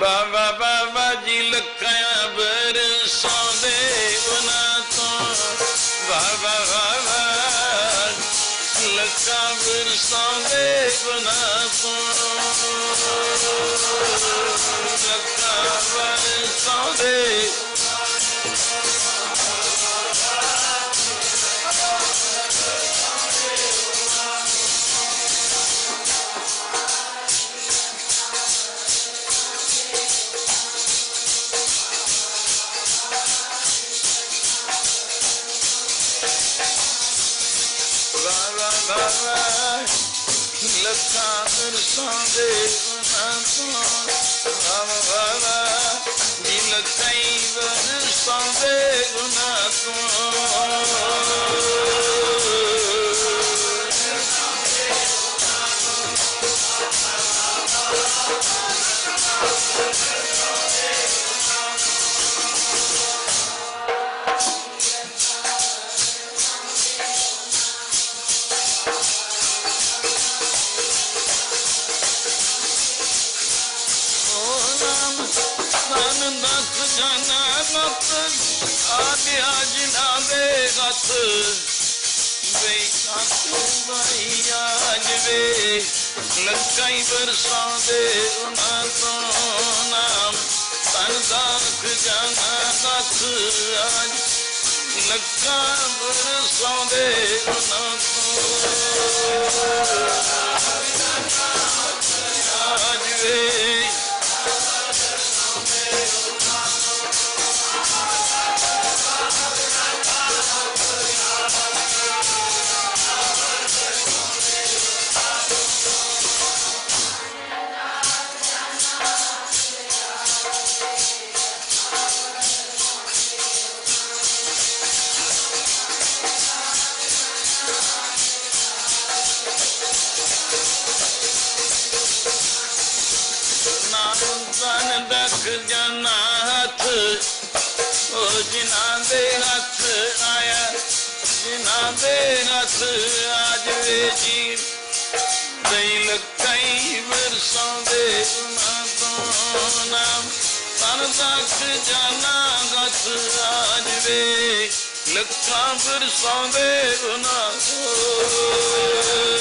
ਬਾਬਾ ਬਾਬਾ ਜੀ ਲੱਖਾਂ ਬਰਸਾਉਂਦੇ ਉਹਨਾਂ ਤੋਂ ਬਾਬਾ ਬਾਬਾ ਲੱਖਾਂ ਬਰਸਾਉਂਦੇ ਉਹਨਾਂ ਤੋਂ alright. Let's time to the Sunday when I'm gone. Sanında sıcana kattı Abi hacin abi kattı Bey kattı yani bey. Lıkkay bir sabe unadonam Sanında sıcana kattı Lıkkay bir sabe unadonam ਵਾਪਸ ਆ ਜਵੇ ਜੀ ਨਹੀਂ ਲਕਾਈ ਵਰਸਾਉਂਦੇ ਉਹਨਾਂ ਤੋਂ ਨਾਮ ਤਨ ਤੱਕ ਜਾਣਾ ਗਸ ਆ ਜਵੇ ਲੱਖਾਂ ਵਰਸਾਉਂਦੇ ਉਹਨਾਂ ਤੋਂ।